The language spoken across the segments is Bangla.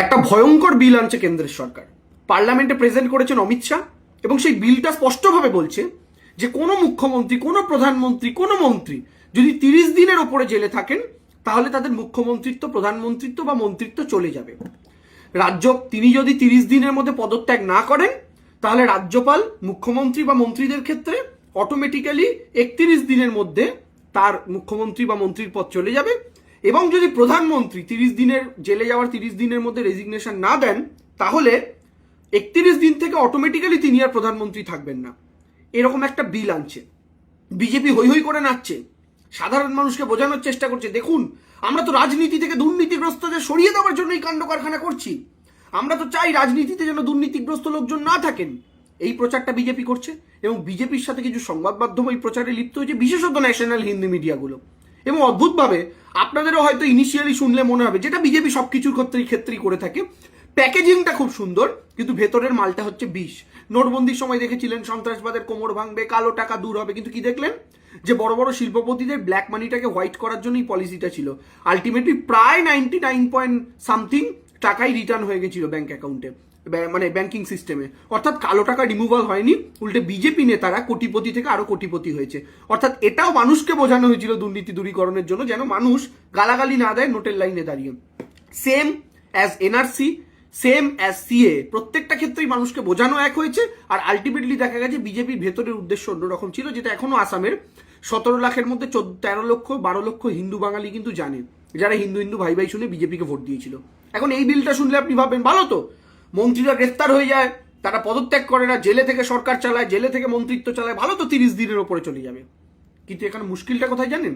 একটা ভয়ঙ্কর বিল আনছে কেন্দ্রের সরকার। পার্লামেন্টে প্রেজেন্ট করেছেন অমিত শাহ এবং সেই বিলটা স্পষ্টভাবে বলছে যে কোনো মুখ্যমন্ত্রী, কোনো প্রধানমন্ত্রী, কোনো মন্ত্রী যদি তিরিশ দিনের ওপরে জেলে থাকেন, তাহলে তাদের মুখ্যমন্ত্রিত্ব, প্রধানমন্ত্রিত্ব বা মন্ত্রিত্ব চলে যাবে। রাজ্য, তিনি যদি তিরিশ দিনের মধ্যে পদত্যাগ না করেন, তাহলে রাজ্যপাল, মুখ্যমন্ত্রী বা মন্ত্রীদের ক্ষেত্রে অটোমেটিক্যালি একত্রিশ দিনের মধ্যে তার মুখ্যমন্ত্রী বা মন্ত্রীর পদ চলে যাবে। এবং যদি প্রধানমন্ত্রী তিরিশ দিনের জেলে যাওয়ার তিরিশ দিনের মধ্যে রেজিগনেশন না দেন, তাহলে একত্রিশ দিন থেকে অটোমেটিক্যালি তিনি আর প্রধানমন্ত্রী থাকবেন না। এরকম একটা বিল আনছে। বিজেপি হই হই করে নাচছে। সাধারণ মানুষকে বোঝানোর চেষ্টা করছে, দেখুন, আমরা তো রাজনীতি থেকে দুর্নীতিগ্রস্তদের সরিয়ে দেওয়ার জন্য এই কাণ্ড কারখানা করছি। আমরা তো চাই রাজনীতিতে যেন দুর্নীতিগ্রস্ত লোকজন না থাকেন। এই প্রচারটা বিজেপি করছে এবং বিজেপির সাথে কিছু সংবাদ মাধ্যম এই প্রচারে লিপ্ত হয়েছে, বিশেষত ন্যাশনাল হিন্দি মিডিয়াগুলো এবং অদ্ভুতভাবে আপনাদেরও হয়তো ইনিশিয়ালি শুনলে মনে হবে যেটা বিজেপি সব কিছুর ক্ষেত্রেই ক্ষেত্রেই করে থাকে। প্যাকেজিংটা খুব সুন্দর, কিন্তু ভেতরের মালটা হচ্ছে বিষ। নোটবন্দির সময় দেখেছিলেন, সন্ত্রাসবাদের কোমর ভাঙবে, কালো টাকা দূর হবে, কিন্তু কি দেখলেন? যে বড় বড় শিল্পপতিদের ব্ল্যাক মানিটাকে হোয়াইট করার জন্যই পলিসিটা ছিল। আলটিমেটলি প্রায় নাইনটি নাইন পয়েন্ট সামথিং টাকাই রিটার্ন হয়ে গেছিল ব্যাংক অ্যাকাউন্টে মানে ব্যাংকিং সিস্টেমে অর্থাৎ কালো টাকা রিমুভাল হয়নি, উল্টে বিজেপি নেতারা কোটিপতি থেকে আরও কোটিপতি হয়েছে। অর্থাৎ এটাও মানুষকে বোঝানো হয়েছিল দুর্নীতি দূরীকরণের জন্য, যেন মানুষ গালাগালি না দেয় নোটের লাইনে দাঁড়িয়ে। Same as NRC same as CA প্রত্যেকটা ক্ষেত্রেই মানুষকে বোঝানো এক হয়েছে, আর আলটিমেটলি দেখা গেছে বিজেপির ভেতরের উদ্দেশ্য অন্যরকম ছিল, যেটা এখনও আসামের সতেরো লাখের মধ্যে চোদ্দ, তেরো লক্ষ, বারো লক্ষ হিন্দু বাঙালি কিন্তু জানে। যারা হিন্দু হিন্দু ভাই ভাই শুনে বিজেপিকে ভোট দিয়েছিল। এখন এই বিলটা শুনলে আপনি ভাববেন, ভালো তো। মন্ত্রীরা গ্রেফতার হয়ে যায়, তারা পদত্যাগ করে না, জেলে থেকে সরকার চালায়, জেলে থেকে মন্ত্রিত্ব চালায়, ভালো তো তিরিশ দিনের ওপরে চলে যাবে। কিন্তু এখানে মুশকিলটা কোথায় জানেন?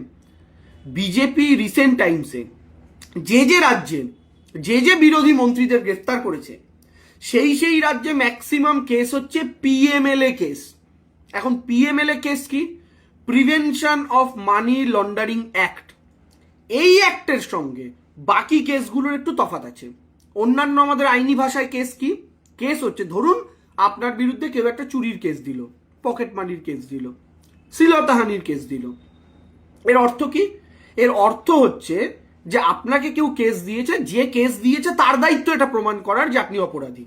বিজেপি রিসেন্ট টাইমসে যে যে রাজ্যে, যে যে বিরোধী মন্ত্রীদের গ্রেফতার করেছে, সেই সেই রাজ্যে ম্যাক্সিমাম কেস হচ্ছে পিএমএলএ কেস এখন পিএমএলএ কেস কি? Prevention of money laundering act এই অ্যাক্টের সঙ্গে বাকি কেসগুলোর একটু তফাত আছে। অন্যান্য আমাদের আইনি ভাষায় কেস কি? কেস হচ্ছে, ধরুন আপনার বিরুদ্ধে কেউ একটা চুরির কেস দিল, পকেট মানির কেস দিল, শ্লীলতাহানির কেস দিল। এর অর্থ কি? এর অর্থ হচ্ছে যে আপনাকে কেউ কেস দিয়েছে, যে কেস দিয়েছে তার দায়িত্ব এটা প্রমাণ করার যে আপনি অপরাধী।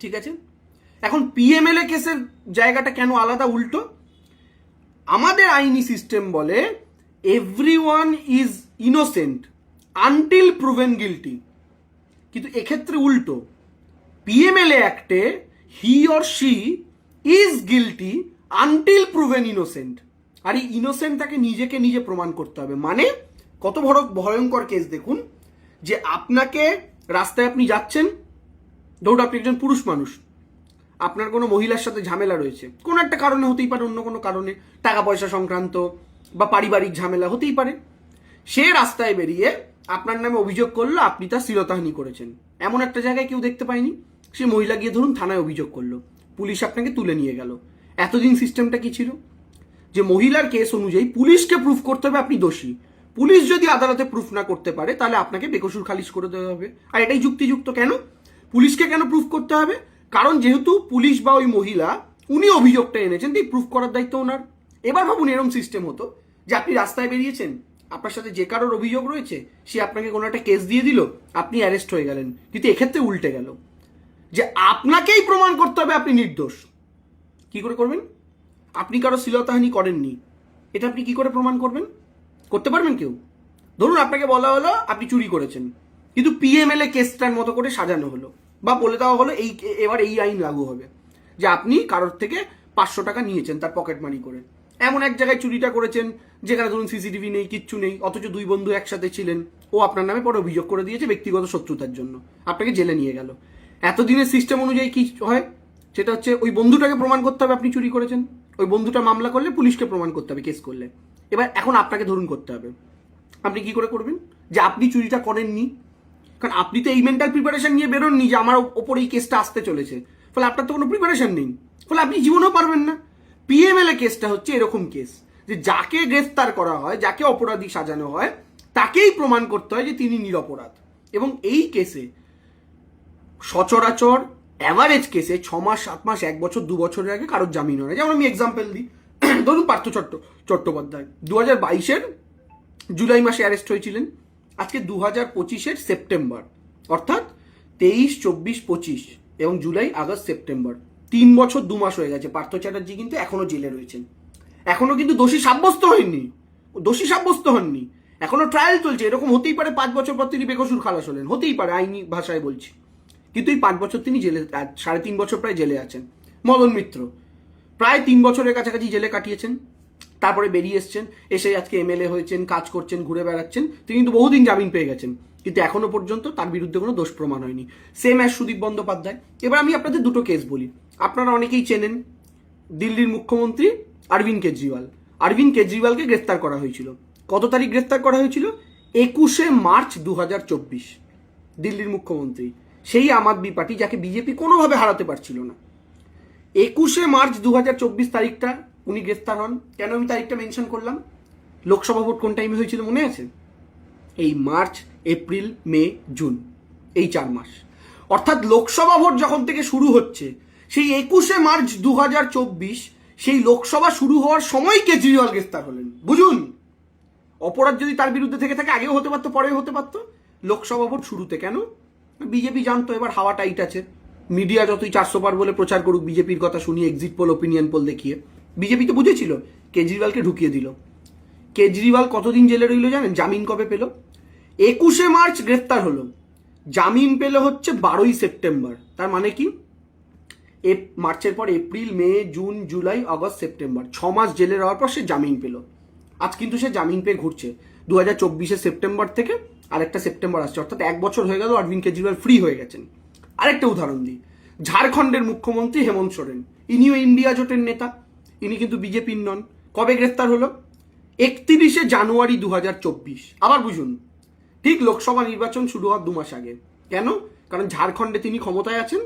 ঠিক আছে? এখন পিএমএলএ কেসের জায়গাটা কেন আলাদা, উল্টো? আমাদের আইনি সিস্টেম বলে every one is innocent until proven guilty কিন্তু এক্ষেত্রে উল্টো। PMLA অ্যাক্টে he or she is guilty until proven innocent আর এই ইনোসেন্ট তাকে নিজেকে নিজে প্রমাণ করতে হবে। মানে কত বড় ভয়ঙ্কর কেস দেখুন, যে আপনাকে রাস্তায় আপনি যাচ্ছেন, ধরুন আপনি একজন পুরুষ মানুষ, আপনার কোনো মহিলার সাথে ঝামেলা রয়েছে। কোনো একটা কারণে হতেই পারে, অন্য কোনো কারণে। টাকা পয়সা সংক্রান্ত বা পারিবারিক ঝামেলা হতেই পারে। সে রাস্তায় বেরিয়ে আপনার নামে অভিযোগ করল, আপনি তার শিরতাহানি করেছেন। এমন একটা জায়গায় কেউ দেখতে পায়নি? সে মহিলা গিয়ে ধরুন থানায় অভিযোগ করল। পুলিশ আপনাকে তুলে নিয়ে গেল। এতদিন সিস্টেমটা কি ছিল? যে মহিলার কেস অনুযায়ী পুলিশকে প্রুফ করতে হবে আপনি দোষী। পুলিশ যদি আদালতে প্রুফ না করতে পারে, তাহলে আপনাকে বেকসুর খালিশ করে দেওয়া হবে। আর এটাই যুক্তিযুক্ত কেন? পুলিশকে কেন প্রুফ করতে হবে? কারণ যেহেতু পুলিশ বা ওই মহিলা, উনি অভিযোগটা এনেছেন, তাই প্রুফ করার দায়িত্ব ওনার। এবার ভাবুন এরম সিস্টেম হতো যে আপনি রাস্তায় বেরিয়েছেন আপনার সাথে যে কারোর অভিযোগ রয়েছে, সে আপনাকে কোনো একটা কেস দিয়ে দিল, আপনি অ্যারেস্ট হয়ে গেলেন। কিন্তু এক্ষেত্রে উল্টে গেল। যে আপনাকেই প্রমাণ করতে হবে, আপনি নির্দোষ। কি করে করবেন? আপনি কারও শ্লীলতাহানি করেননি। এটা আপনি কি করে প্রমাণ করবেন? করতে পারবেন কেউ? ধরুন আপনাকে বলা হলো, আপনি চুরি করেছেন। কিন্তু পিএমএলএ কেসটার মতো করে সাজানো হলো। বা বলে দেওয়া হলো, এই, এবার এই আইন লাগু হবে। যে আপনি কারোর থেকে পাঁচশো টাকা নিয়েছেন তার পকেট মানি করে। এমন এক জায়গায় চুরিটা করেছেন যেখানে ধরুন সিসিটিভি নেই, কিচ্ছু নেই, অথচ দুই বন্ধু একসাথে ছিলেন। ও আপনার নামে পরে অভিযোগ করে দিয়েছে ব্যক্তিগত শত্রুতার জন্য। আপনাকে জেলে নিয়ে গেল। এতদিনের সিস্টেম অনুযায়ী কি হয়? সেটা হচ্ছে ওই বন্ধুটাকে প্রমাণ করতে হবে আপনি চুরি করেছেন। ওই বন্ধুটা মামলা করলে পুলিশকে প্রমাণ করতে হবে, কেস করলে। এবার এখন আপনাকে ধরুন করতে হবে। আপনি কি করে করবেন? যে আপনি চুরিটা করেননি। কারণ আপনি তো এই মেন্টাল প্রিপারেশন নিয়ে বেরোননি যে আমার ওপর এই কেসটা আসতে চলেছে। ফলে আপনার তো কোনো প্রিপারেশন নেই। ফলে আপনি জীবনেও পারবেন না। পিএমএলএ কেসটা হচ্ছে এরকম কেস, যে যাকে গ্রেফতার করা হয়, যাকে অপরাধী সাজানো হয়, তাকেই প্রমাণ করতে হয় যে তিনি নিরপরাধ। এবং এই কেসে সচরাচর অ্যাভারেজ কেসে ছ মাস, সাত মাস, এক বছর, দু বছরের আগে কারোর জামিন হয় যেমন আমি এক্সাম্পল দিই। ধরুন পার্থ চট্ট, চট্টোপাধ্যায়। দু হাজার বাইশের জুলাই মাসে অ্যারেস্ট হয়েছিলেন। আজকে দু হাজার পঁচিশের সেপ্টেম্বর, অর্থাৎ তেইশ, চব্বিশ, পঁচিশ এবং জুলাই, আগস্ট, সেপ্টেম্বর। তিন বছর দু মাস হয়ে গেছে, পার্থ চ্যাটার্জি কিন্তু এখনও জেলে রয়েছেন। এখনও কিন্তু দোষী সাব্যস্ত হয়নি দোষী সাব্যস্ত হননি। এখনও ট্রায়াল চলছে, এরকম হতেই পারে পাঁচ বছর পর তিনি বেকসুর খালাস হলেন, হতেই পারে, আইনি ভাষায় বলছি। কিন্তু এই পাঁচ বছর তিনি জেলে সাড়ে তিন বছর প্রায় জেলে আছেন। মদন মিত্র, প্রায় তিন বছরের কাছাকাছি জেলে কাটিয়েছেন, তারপরে বেরিয়ে এসছেন, এসে আজকে এমএলএ হয়েছেন, কাজ করছেন, ঘুরে বেড়াচ্ছেন। তিনি কিন্তু বহুদিন জামিন পেয়ে গেছেন, কিন্তু এখনও পর্যন্ত তার বিরুদ্ধে কোনো দোষ প্রমাণ হয়নি। Same as Sudip Bandyopadhyay. এবার আমি আপনাদের দুটো কেস বলি। আপনারা অনেকেই চেনেন দিল্লির মুখ্যমন্ত্রী অরবিন্দ কেজরিওয়াল। অরবিন্দ কেজরিওয়ালকে গ্রেফতার করা হয়েছিল। কত তারিখ গ্রেফতার করা হয়েছিল? একুশে মার্চ দু হাজার চব্বিশ, দিল্লির মুখ্যমন্ত্রী। সেই আম আদমি পার্টি যাকে বিজেপি কোনোভাবে হারাতে পারছিল না। একুশে মার্চ দু হাজার চব্বিশ তারিখটা উনি গ্রেফতার হন। কেন আমি তারিখটা মেনশন করলাম? লোকসভা ভোট কোন টাইমে হয়েছিল মনে আছে? এই মার্চ, এপ্রিল, মে, জুন, এই চার মাস। অর্থাৎ লোকসভা ভোট যখন থেকে শুরু হচ্ছে সেই একুশে মার্চ দু হাজার চব্বিশ সেই লোকসভা শুরু হওয়ার সময় কেজরিওয়াল গ্রেফতার হলেন। বুঝুন? অপরাধ যদি তার বিরুদ্ধে থেকে থাকে, আগেও হতে পারতো, পরেও হতে পারতো। লোকসভা ভোট শুরুতে কেন? বিজেপি জানতো, এবার হাওয়া টাইট আছে। মিডিয়া যতই চারশো পার বলে প্রচার করুক, বিজেপির কথা শুনিয়ে এক্সিট পোল ওপিনিয়ন পোল দেখিয়ে। বিজেপি তো বুঝেছিল, কেজরিওয়ালকে ঢুকিয়ে দিল। কেজরিওয়াল কতদিন জেলে রইল জানেন? জামিন কবে পেল? একুশে মার্চ গ্রেফতার হলো। জামিন পেল হচ্ছে বারোই সেপ্টেম্বর। তার মানে কি? মার্চের পর April, May, June, July, August, September. ছ মাস জেলে রওয়ার পর সে জামিন পেল। আজ কিন্তু সে জামিন পেয়ে ঘুরছে। দু হাজার চব্বিশে সেপ্টেম্বর থেকে আরেকটা সেপ্টেম্বর আসছে, অর্থাৎ এক বছর হয়ে গেল অরবিন্দ কেজরিওয়াল ফ্রি হয়ে গেছেন। আরেকটা উদাহরণ দিই। ঝাড়খণ্ডের মুখ্যমন্ত্রী হেমন্ত সোরেন, ইনিও ইন্ডিয়া জোটের নেতা। ইনি কিন্তু বিজেপির নন। কবে গ্রেফতার হলো? একত্রিশে জানুয়ারি দু হাজার চব্বিশ। আবার বুঝুন, ঠিক লোকসভা নির্বাচন শুরু হওয়ার দু মাস আগে। কেন? কারণ ঝাড়খণ্ডে তিনি ক্ষমতায় আছেন।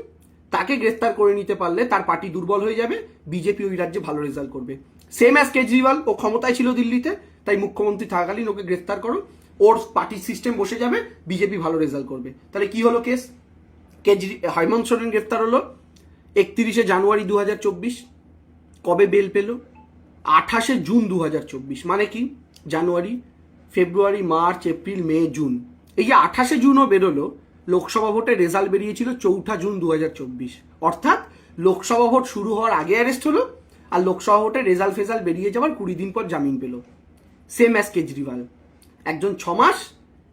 তাকে গ্রেফতার করে নিতে পারলে তার পার্টি দুর্বল হয়ে যাবে, বিজেপি ওই রাজ্যে ভালো রেজাল্ট করবে। সেম অ্যাজ কেজরিওয়াল, ও ক্ষমতায় ছিল দিল্লিতে, তাই মুখ্যমন্ত্রী থাকাকালীন ওকে গ্রেফতার করো। ওর পার্টির সিস্টেম বসে যাবে, বিজেপি ভালো রেজাল্ট করবে। তাহলে কি হলো কেস কেজরি হেমন্ত সোরেন গ্রেফতার হলো, একত্রিশে জানুয়ারি দু হাজার চব্বিশ। কবে বেল পেল? আঠাশে জুন দু হাজার চব্বিশ মানে কি? January, February, March, April, May, June. এই যে আঠাশে জুনও বেরোলো লোকসভা ভোটের রেজাল্ট বেরিয়েছিল চৌঠা জুন দু হাজার চব্বিশ। অর্থাৎ লোকসভা ভোট শুরু হওয়ার আগে অ্যারেস্ট হলো আর লোকসভা ভোটের রেজাল্ট ফেজাল্ট বেরিয়ে যাওয়ার কুড়ি দিন পর জামিন পেল। Same as Kejriwal. একজন ছ মাস,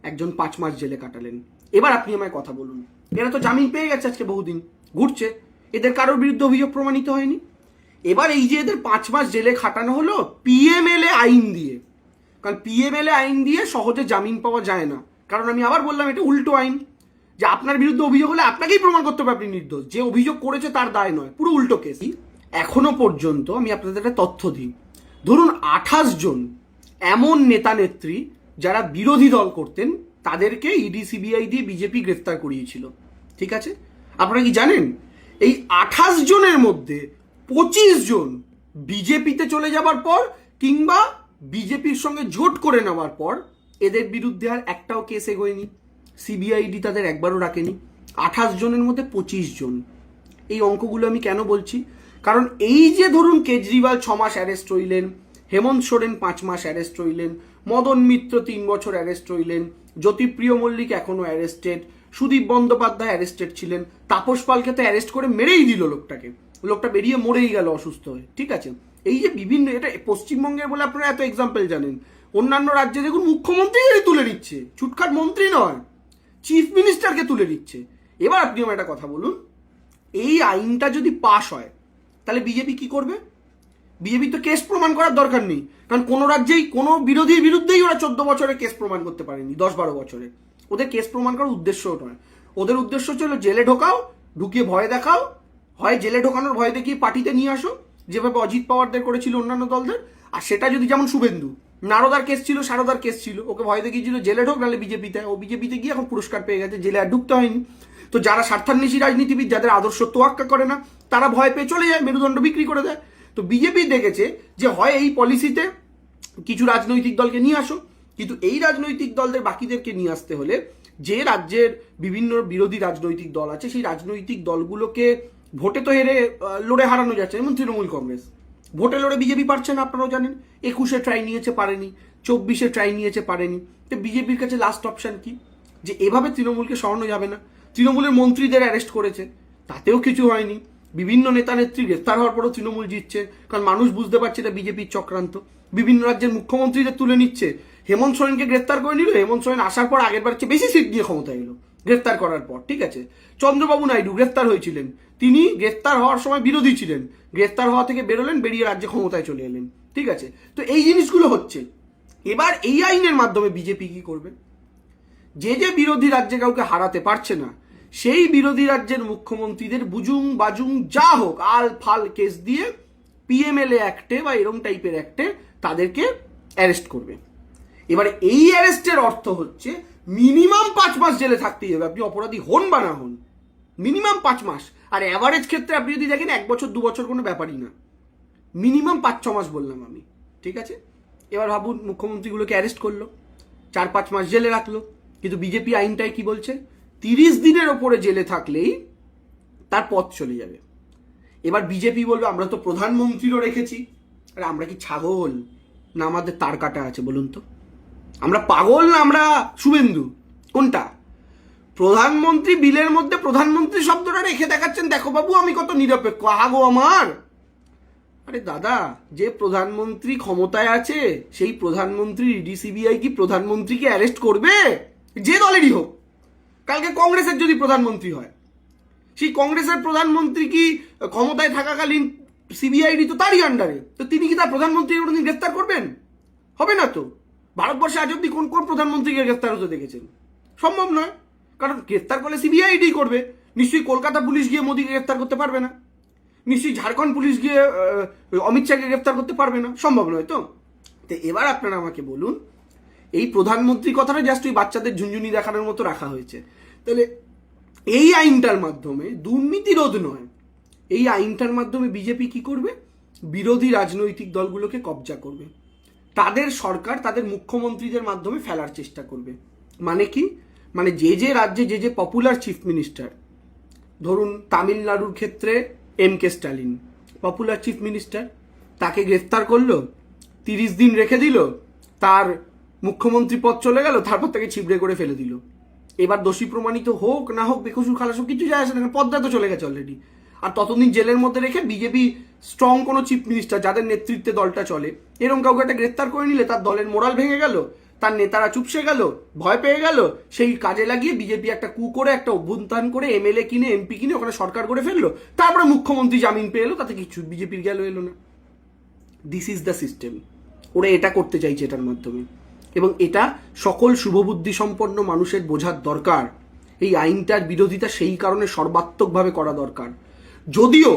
একজন পাঁচ মাস জেলে কাটালেন। এবার আপনি আমায় কথা বলুন। এরা তো জামিন পেয়ে গেছে আজকে বহুদিন। ঘুরছে। এদের কারোর বিরুদ্ধে অভিযোগ প্রমাণিত হয়নি। এবার এই যে এদের পাঁচ মাস জেলে খাটানো হলো পিএমএলএ আইন দিয়ে। কারণ পিএমএলএ আইন দিয়ে সহজে জামিন পাওয়া যায় না। কারণ আমি আবার বললাম, এটা উল্টো আইন। যে আপনার বিরুদ্ধে অভিযোগ হলে আপনাকেই প্রমাণ করতে হবে আপনি নির্দোষ। যে অভিযোগ করেছে তার দায় নয়, পুরো উল্টো কেস। এখনও পর্যন্ত আমি আপনাদের একটা তথ্য দিই। ধরুন আঠাশ জন এমন নেতা নেত্রী যারা বিরোধী দল করতেন, তাদেরকে ইডি, সিবিআই দিয়ে বিজেপি গ্রেফতার করিয়েছিল। ঠিক আছে? আপনারা কি জানেন? এই আঠাশ জনের মধ্যে পঁচিশ জন বিজেপিতে চলে যাবার পর কিংবা বিজেপির সঙ্গে জোট করে নেওয়ার পর এদের বিরুদ্ধে আর একটাও কেস এগোয়নি। সিবিআইডি তাদের একবারও রাখেনি। আঠাশ জনের মধ্যে পঁচিশ জন। এই অঙ্কগুলো আমি কেন বলছি? কারণ এই যে ধরুন কেজরিওয়াল ছ মাস অ্যারেস্ট হইলেন, হেমন্ত সোরেন পাঁচ মাস অ্যারেস্ট হইলেন, মদন মিত্র তিন বছর অ্যারেস্ট হইলেন, জ্যোতিপ্রিয় মল্লিক এখনও অ্যারেস্টেড সুদীপ বন্দ্যোপাধ্যায় অ্যারেস্টেড ছিলেন, তাপস পালকে তো অ্যারেস্ট করে মেরেই দিল লোকটাকে। লোকটা বেরিয়ে মরেই গেল অসুস্থ হয়ে, ঠিক আছে? এই যে বিভিন্ন, এটা পশ্চিমবঙ্গের বলে আপনারা এত এক্সাম্পল জানেন। অন্যান্য রাজ্যে দেখুন মুখ্যমন্ত্রী তুলে নিচ্ছে, ছুটখাট মন্ত্রী নয়। চিফ মিনিস্টারকে তুলে দিচ্ছে এবার আপনি আমার একটা কথা বলুন। এই আইনটা যদি পাশ হয়, তাহলে বিজেপি কি করবে? বিজেপি তো কেস প্রমাণ করার দরকার নেই। কারণ কোনো রাজ্যেই, কোনো বিরোধীর বিরুদ্ধেই ওরা চোদ্দ বছরে কেস প্রমাণ করতে পারেনি, দশ বারো বছরে। ওদের কেস প্রমাণ করার উদ্দেশ্যও নয়। ওদের উদ্দেশ্য ছিল জেলে ঢোকাও, ঢুকিয়ে ভয় দেখাও। হয় জেলে ঢোকানোর ভয় দেখিয়ে পার্টিতে নিয়ে আসো। যেভাবে অজিত পাওয়ারদের করেছিল অন্যান্য দলদের। আর সেটা যদি যেমন শুভেন্দু নারদার কেস ছিল, সারদার কেস ছিল। ওকে ভয় দেখিয়েছিল, জেলে ঢোক, নাহলে বিজেপিতে। ও বিজেপিতে গিয়ে এখন পুরস্কার পেয়ে গেছে, জেলে আর ঢুকতে হয়নি। তো যারা স্বার্থান্বেষী রাজনীতিবিদ, যাদের আদর্শ তোয়াক্কা করে না, তারা ভয় পেয়ে চলে যায়, মেরুদণ্ড বিক্রি করে দেয়। তো বিজেপি দেখেছে যে হয় এই পলিসিতে কিছু রাজনৈতিক দলকে নিয়ে আসো, কিন্তু এই রাজনৈতিক দলদের বাকিদেরকে নিয়ে আসতে হলে যে রাজ্যের বিভিন্ন বিরোধী রাজনৈতিক দল আছে, সেই রাজনৈতিক দলগুলোকে ভোটে তো হেরে লড়ে হারানো যাচ্ছে, যেমন তৃণমূল কংগ্রেস। ভোটে লড়ে বিজেপি পারছে না, আপনারাও জানেন। একুশে ট্রাই নিয়েছে, পারেনি। চব্বিশে ট্রাই নিয়েছে, পারেনি। তো বিজেপির কাছে লাস্ট অপশন কি? যে এভাবে তৃণমূলকে সরানো যাবে না। তৃণমূলের মন্ত্রীদের অ্যারেস্ট করেছে। তাতেও কিছু হয়নি। বিভিন্ন নেতা নেত্রী গ্রেফতার হওয়ার পরও তৃণমূল জিতছে, কারণ মানুষ বুঝতে পারছে এটা বিজেপির চক্রান্ত। বিভিন্ন রাজ্যের মুখ্যমন্ত্রীদের তুলে নিচ্ছে। হেমন্ত সোরেনকে গ্রেফতার করে নিল। হেমন্ত সোরেন আসার পর আগের বার চেয়ে বেশি সিট নিয়ে ক্ষমতা এলো। গ্রেফতার করার পর, ঠিক আছে? চন্দ্রবাবু নাইডু গ্রেফতার হয়েছিলেন। তিনি গ্রেফতার হওয়ার সময় বিরোধী ছিলেন। গ্রেফতার হওয়া থেকে বেরোলেন, বেরিয়ে রাজ্যে ক্ষমতায় চলে এলেন। ঠিক আছে? তো এই জিনিসগুলো হচ্ছে, এবার এই আইনের মাধ্যমে বিজেপি কি করবে? যে যে বিরোধী রাজ্যে কাউকে হারাতে পারছে না, সেই বিরোধী রাজ্যের মুখ্যমন্ত্রীদের বুজুং বাজুং যা হোক, আল ফাল কেস দিয়ে পিএমএলএ অ্যাক্টে বা এরম টাইপের অ্যাক্টে তাদেরকে অ্যারেস্ট করবে। এবার এই অ্যারেস্টের অর্থ হচ্ছে, মিনিমাম পাঁচ মাস জেলে থাকতেই হবে, আপনি অপরাধী হন বা না হন, মিনিমাম পাঁচ মাস। আর অ্যাভারেজ ক্ষেত্রে আপনি যদি দেখেন এক বছর, দু বছর কোনো ব্যাপারই না। মিনিমাম পাঁচ, ছ মাস বললাম আমি, ঠিক আছে? এবার ভাবুন, মুখ্যমন্ত্রীগুলোকে অ্যারেস্ট করল, চার, পাঁচ মাস জেলে রাখল, কিন্তু বিজেপি আইনটাই কি বলছে? তিরিশ দিনের ওপরে জেলে থাকলেই তার পথ চলে যাবে। এবার বিজেপি বলবে, আমরা তো প্রধানমন্ত্রীরও রেখেছি। আর আমরা কি ছাগল? না আমাদের তার কাটা আছে, বলুন তো। আমরা পাগল না আমরা শুভেন্দু? কোনটা? প্রধানমন্ত্রী বিলের মধ্যে প্রধানমন্ত্রী শব্দটা রেখে দেখাচ্ছেন, দেখো বাবু, আমি কত নিরপেক্ষ। আহাগো আমার! আরে দাদা, যে প্রধানমন্ত্রী ক্ষমতায় আছে, সেই প্রধানমন্ত্রী ডিসিবিআই কি প্রধানমন্ত্রীকে অ্যারেস্ট করবে? যে দলেরই হোক। কালকে কংগ্রেসের যদি প্রধানমন্ত্রী হয়, সেই কংগ্রেসের প্রধানমন্ত্রী কি ক্ষমতায় থাকাকালীন সিবিআইডি তো তারই আন্ডারে তো তিনি কি তার প্রধানমন্ত্রী কোনোদিন গ্রেফতার করবেন? হবে না তো? ভারতবর্ষে আজ অব্দি কোন কোন প্রধানমন্ত্রীকে গ্রেফতার হতে দেখেছেন? সম্ভব নয়। কারণ গ্রেফতার করলে সিবিআইডি করবে। নিশ্চয়ই কলকাতা পুলিশ গিয়ে মোদীকে গ্রেফতার করতে পারবে না। নিশ্চয়ই ঝাড়খণ্ড পুলিশ গিয়ে অমিত শাহকে গ্রেফতার করতে পারবে না। সম্ভব নয় তো? তো এবার আপনারা আমাকে বলুন, এই প্রধানমন্ত্রী কথাটা জাস্ট ওই বাচ্চাদের ঝুনঝুনি দেখানোর মতো রাখা হয়েছে। তাহলে এই আইনটার মাধ্যমে দুর্নীতি রোধ নয়। এই আইনটার মাধ্যমে বিজেপি কি করবে? বিরোধী রাজনৈতিক দলগুলোকে কবজা করবে। তাদের সরকার তাদের মুখ্যমন্ত্রীদের মাধ্যমে ফেলার চেষ্টা করবে। মানে কি? মানে যে যে রাজ্যে যে যে পপুলার চিফ মিনিস্টার ধরুন তামিলনাড়ুর ক্ষেত্রে M K Stalin popular chief minister তাকে গ্রেফতার করল, তিরিশ দিন রেখে দিল, তার মুখ্যমন্ত্রী পদ চলে গেল, তারপর তাকে ছিবড়ে করে ফেলে দিল। এবার দোষী প্রমাণিত হোক, না হোক, বেকসুর খালাস হোক কিছু যায় আসে না, পদ্মা তো চলে গেছে অলরেডি আর ততদিন জেলের মধ্যে রেখে বিজেপি স্ট্রং কোনো চিফ মিনিস্টার যাদের নেতৃত্বে দলটা চলে, এরকম কাউকে একটা গ্রেফতার করে নিলে তার দলের মোরাল ভেঙে গেল তার নেতারা চুপসে গেল, ভয় পেয়ে গেল, সেই কাজে লাগিয়ে বিজেপি একটা কু করে, একটা অভ্যুত্থান করে এমএলএ কিনে, এমপি কিনে ওখানে সরকার করে ফেলল। তারপরে মুখ্যমন্ত্রী জামিন পেয়ে এলো, তাতে কিছু বিজেপির গেল এলো না। দিস ইজ দ্য সিস্টেম ওরা এটা করতে চাইছে এটার মাধ্যমে। এবং এটা সকল শুভবুদ্ধি সম্পন্ন মানুষের বোঝার দরকার। এই আইনটার বিরোধিতা সেই কারণে সর্বাত্মকভাবে করা দরকার। যদিও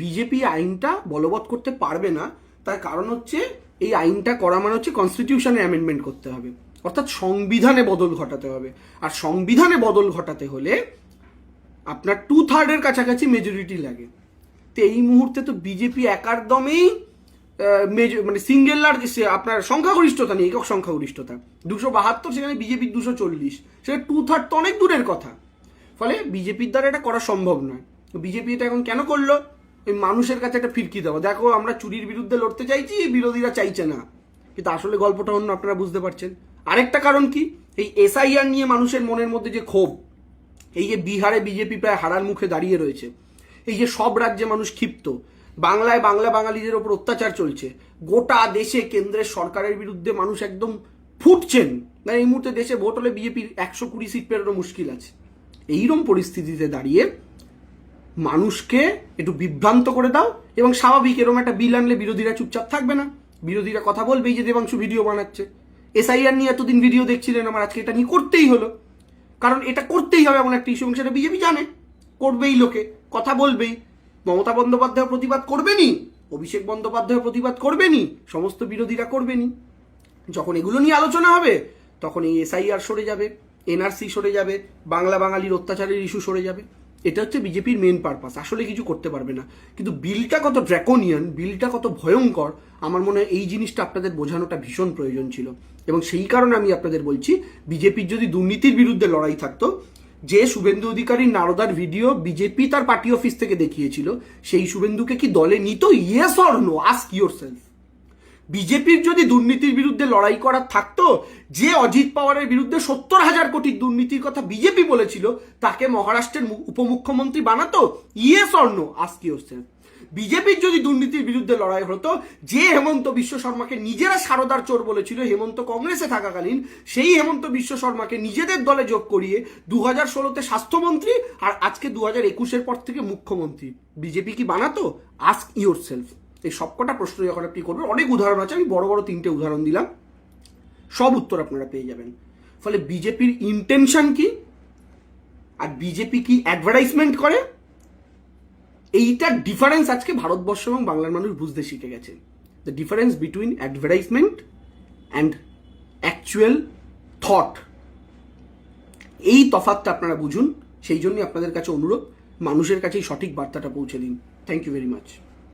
বিজেপি আইনটা বলবৎ করতে পারবে না, তার কারণ হচ্ছে এই আইনটা করা মানে হচ্ছে কনস্টিটিউশনে অ্যামেন্ডমেন্ট করতে হবে। অর্থাৎ সংবিধানে বদল ঘটাতে হবে। আর সংবিধানে বদল ঘটাতে হলে আপনার টু থার্ডের কাছাকাছি মেজরিটি লাগে। তো এই মুহূর্তে তো বিজেপি একার দমেই আহ, মেজ- মানে সিঙ্গেল লার্জ আপনার সংখ্যাগরিষ্ঠতা নেই একক সংখ্যাগরিষ্ঠতা। দুশো বাহাত্তর সেখানে বিজেপির দুশো চল্লিশ। সেটা টু থার্ড তো অনেক দূরের কথা। ফলে বিজেপির দ্বারা এটা করা সম্ভব নয়। বিজেপি এটা এখন কেন করল? ওই মানুষের কাছে একটা ফিরকি দেওয়া। দেখো, আমরা চুরির বিরুদ্ধে লড়তে চাইছি বিরোধীরা চাইছে না। কিন্তু আসলে গল্পটা অন্য, আপনারা বুঝতে পারছেন। আরেকটা কারণ কি? এই এসআইআর নিয়ে মানুষের মনের মধ্যে যে ক্ষোভ, এই যে বিহারে বিজেপি প্রায় হারার মুখে দাঁড়িয়ে রয়েছে, এই যে সব রাজ্যে মানুষ ক্ষিপ্ত, বাংলায় বাংলা বাঙালিদের ওপর অত্যাচার চলছে, গোটা দেশে কেন্দ্রের সরকারের বিরুদ্ধে মানুষ একদম ফুটছেন। মানে এই মুহূর্তে দেশে ভোট হলে বিজেপির একশো কুড়ি সিট পেরোনো মুশকিল আছে। এইরকম পরিস্থিতিতে দাঁড়িয়ে মানুষকে একটু বিভ্রান্ত করে দাও এবং স্বাভাবিক এরকম একটা বিল আনলে বিরোধীরা চুপচাপ থাকবে না। বিরোধীরা কথা বলবে এই যে দেবাংশু ভিডিও বানাচ্ছে। এসআইআর নিয়ে এতদিন ভিডিও দেখছিলেন আমার, আজকে এটা নিয়ে করতেই হলো। কারণ এটা করতেই হবে এমন একটা ইস্যু এবং সেটা বিজেপি জানে। করবেই লোকে, কথা বলবেই। মমতা বন্দ্যোপাধ্যায় প্রতিবাদ করবেনি অভিষেক বন্দ্যোপাধ্যায় প্রতিবাদ করবেনি সমস্ত বিরোধীরা করবেনি যখন এগুলো নিয়ে আলোচনা হবে, তখন এই এসআইআর সরে যাবে, এনআরসি সরে যাবে, বাংলা বাঙালির অত্যাচারের ইস্যু সরে যাবে। এটা হচ্ছে বিজেপির মেন পারপাস আসলে কিছু করতে পারবে না। কিন্তু বিলটা কত ড্র্যাকোনিয়ান বিলটা কত ভয়ঙ্কর, আমার মনে হয় এই জিনিসটা আপনাদের বোঝানোটা ভীষণ প্রয়োজন ছিল। এবং সেই কারণে আমি আপনাদের বলছি, বিজেপির যদি দুর্নীতির বিরুদ্ধে লড়াই থাকতো, যে শুভেন্দু অধিকারী নারদার ভিডিও বিজেপি তার পার্টি অফিস থেকে দেখিয়েছিল, সেই শুভেন্দুকে কি দলে নিত? Yes or no ask yourself বিজেপির যদি দুর্নীতির বিরুদ্ধে লড়াই করার থাকতো, যে অজিত পাওয়ারের বিরুদ্ধে সত্তর হাজার কোটির দুর্নীতির কথা বিজেপি বলেছিল, তাকে মহারাষ্ট্রের উপমুখ্যমন্ত্রী বানাতো ইয়ে স্বর্ণ, আজকি হচ্ছে। বিজেপির যদি দুর্নীতির বিরুদ্ধে লড়াই হতো, যে হেমন্ত বিশ্ব শর্মাকে নিজেরা সারদার চোর বলেছিল, হেমন্ত কংগ্রেসে থাকাকালীন, সেই হেমন্ত বিশ্ব শর্মাকে নিজেদের দলে যোগ করিয়ে দু হাজার ষোলোতে স্বাস্থ্যমন্ত্রী আর আজকে দু হাজার একুশের পর থেকে মুখ্যমন্ত্রী। বিজেপি কি বানাতো? আস্ক ইউর সেলফ এই সবকটা প্রশ্ন যখন আপনি করবেন, অনেক উদাহরণ আছে, আমি বড় বড় তিনটে উদাহরণ দিলাম। সব উত্তর আপনারা পেয়ে যাবেন। ফলে বিজেপির ইন্টেনশন কি? আর বিজেপি কি অ্যাডভার্টাইজমেন্ট করে? এইটার ডিফারেন্স আজকে ভারতবর্ষ এবং বাংলার মানুষ বুঝতে শিখে গেছে। The difference between advertisement and actual thought এই তফাতটা আপনারা বুঝুন, সেই জন্যই আপনাদের কাছে অনুরোধ, মানুষের কাছে সঠিক বার্তাটা পৌঁছে দিন। Thank you very much